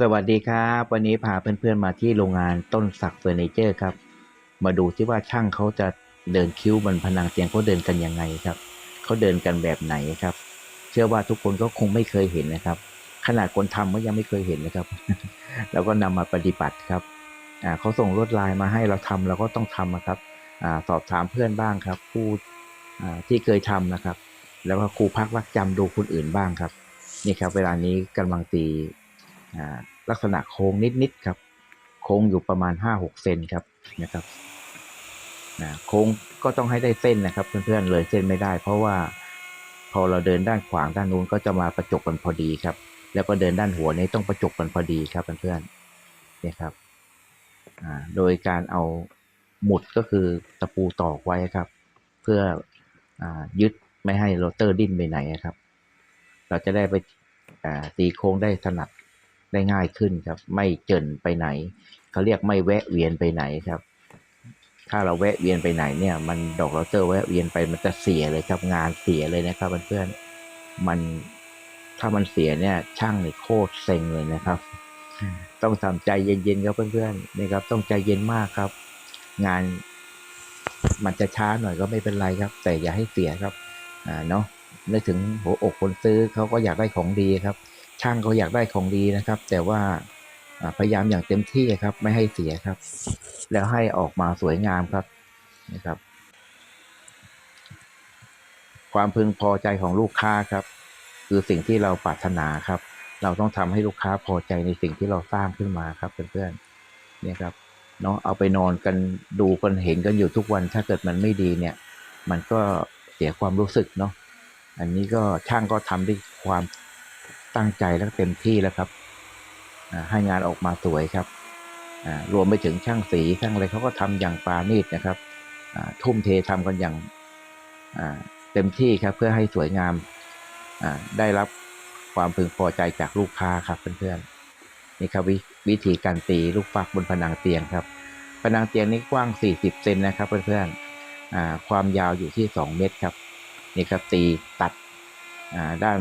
สวัสดีครับ วันนี้พาเพื่อนๆมาที่โรงงานต้นสักเฟอร์นิเจอร์ครับ มาดูที่ว่าช่างเขาจะเดินคิ้วบนผนังเตียงเขาเดินกันยังไงครับเขาเดินกันแบบไหนครับ เชื่อว่าทุกคนก็คงไม่เคยเห็นนะครับ ขนาดคนทำก็ยังไม่เคยเห็นนะครับ แล้วก็นำมาปฏิบัติครับอ่าเขาส่งลวดลายมาให้เราทำเราก็ต้องทำนะครับอาสอบถามเพื่อนบ้างครับ ผู้อ่าที่เคยทำนะครับ แล้วก็ครูพักรักจำดูคนอื่นบ้างครับ นี่ครับ เวลานี้กำลังตี ลักษณะโค้งนิดๆครับ โค้งอยู่ประมาณ 5-6 เซนครับนะครับโค้งก็ต้องให้ได้เส้นนะครับ เพื่อนๆเลยเส้นไม่ได้ เพราะว่าพอเราเดินด้านขวางด้านนู้นก็จะมาประจบกันพอดีครับ แล้วก็เดินด้านหัวนี้ต้องประจบกันพอดีครับเพื่อนๆเนี่ยครับโดยการเอาหมุดก็คือตะปูตอกไว้ครับ เพื่ออยึดไม่ให้โรเตอร์ดิ้นไปไหนครับ เราจะได้ไปตีโค้งได้ถนัด ได้ง่ายขึ้นครับ ไม่เจินไปไหนเขาเรียกไม่แวะเวียนไปไหนครับ ถ้าเราแวะเวียนไปไหนเนี่ย มันดอกโราเตอร์แวะเวียนไปมันจะเสียเลยครับงานเสียเลยนะครับเพื่อนๆมันถ้ามันเสียเนี่ยช่างนี่โคตรเซ็งเลยนะครับ ต้องทำใจเย็นๆครับเพื่อนๆนี่ครับ ต้องใจเย็นมากครับ งานมันจะช้าหน่อยก็ไม่เป็นไรครับ แต่อย่าให้เสียครับ อ่าเนาะนึกถึงหัวอกคนซื้อเขาก็อยากได้ของดีครับ ช่างเขาอยากได้ของดีนะครับ แต่ว่าพยายามอย่างเต็มที่ครับ ไม่ให้เสียครับ แล้วให้ออกมาสวยงามครับนะครับ ความพึงพอใจของลูกค้าครับ คือสิ่งที่เราปรารถนาครับ เราต้องทำให้ลูกค้าพอใจในสิ่งที่เราสร้างขึ้นมาครับเพื่อนๆเนี่ยครับเนาะเอาไปนอนกันดูกันเห็นกันอยู่ทุกวัน ถ้าเกิดมันไม่ดีเนี่ย มันก็เสียความรู้สึกเนาะอันนี้ก็ช่างก็ทำด้วยความ ตั้งใจและเต็มที่แล้วครับให้งานออกมาสวยครับรวมไปถึงช่างสีช่างอะไรเขาก็ทำอย่างปราณีตนะครับทุ่มเททำกันอย่างเต็มที่ครับ เพื่อให้สวยงามได้รับความพึงพอใจจากลูกค้าครับเพื่อนๆนี่ครับววิธีการตีลูกฟักบนผนังเตียงครับ ผนังเตียงนี้กว้าง 40เซนนะครับ เพื่อนๆความยาวอยู่ที่ 2 เมตรครับนี่ครับตีตัดด้าน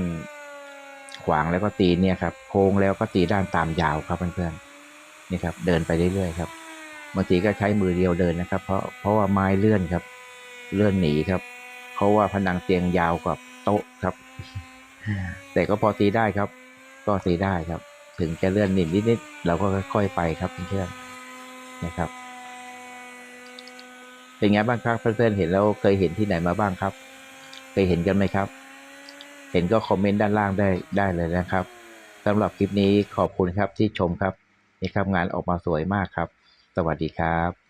ขวางแล้วก็ตีเนี่ยครับโค้งแล้วก็ตีด้านตามยาวครับเพื่อนๆนี่ครับเดินไปเรื่อยๆครับบางทีก็ใช้มือเดียวเดินนะครับ เพราะเพราะว่าไม้เลื่อนครับ เลื่อนหนีครับ เพราะว่าผนังเตียงยาวกว่าโต๊ะครับ แต่ก็พอตีได้ครับ ก็ตีได้ครับ ถึงจะเลื่อนนิดนิดเราก็ค่อยๆไปครับเพื่อนๆนะครับเป็นไงบ้างครับเพื่อนๆเห็นแล้วเคยเห็นที่ไหนมาบ้างครับ เคยเห็นกันไหมครับ เห็นก็คอมเมนต์ด้านล่างได้ได้เลยนะครับสำหรับคลิปนี้ขอบคุณครับที่ชมครับนี่ครับงานออกมาสวยมากครับ สวัสดีครับ